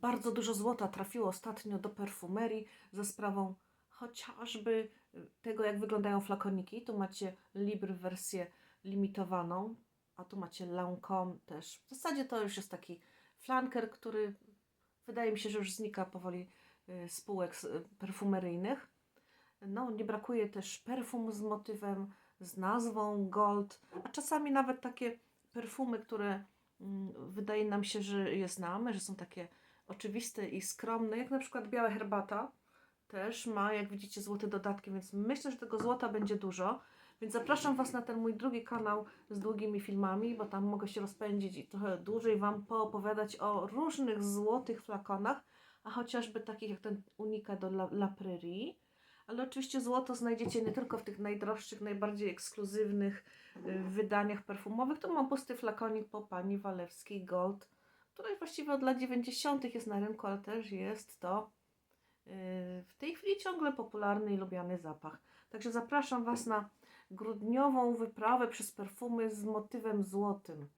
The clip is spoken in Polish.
Bardzo dużo złota trafiło ostatnio do perfumerii za sprawą chociażby y, tego, jak wyglądają flakoniki. Tu macie Libre wersję limitowaną, a tu macie Lancome też. W zasadzie to już jest taki flanker, który wydaje mi się, że już znika powoli y, spółek s- y, perfumeryjnych. No, nie brakuje też perfum z motywem, z nazwą Gold, a czasami nawet takie perfumy, które mm, wydaje nam się, że je znamy, że są takie oczywiste i skromne, jak na przykład biała herbata też ma, jak widzicie, złote dodatki, więc myślę, że tego złota będzie dużo. Więc zapraszam Was na ten mój drugi kanał z długimi filmami, bo tam mogę się rozpędzić i trochę dłużej Wam poopowiadać o różnych złotych flakonach, a chociażby takich jak ten Unika do La, La Prairie. Ale oczywiście złoto znajdziecie nie tylko w tych najdroższych, najbardziej ekskluzywnych y, wydaniach perfumowych. Tu mam pusty flakonik po pani Walewskiej Gold, który właściwie od lat 90. jest na rynku, ale też jest to y, w tej chwili ciągle popularny i lubiany zapach. Także zapraszam Was na grudniową wyprawę przez perfumy z motywem złotym.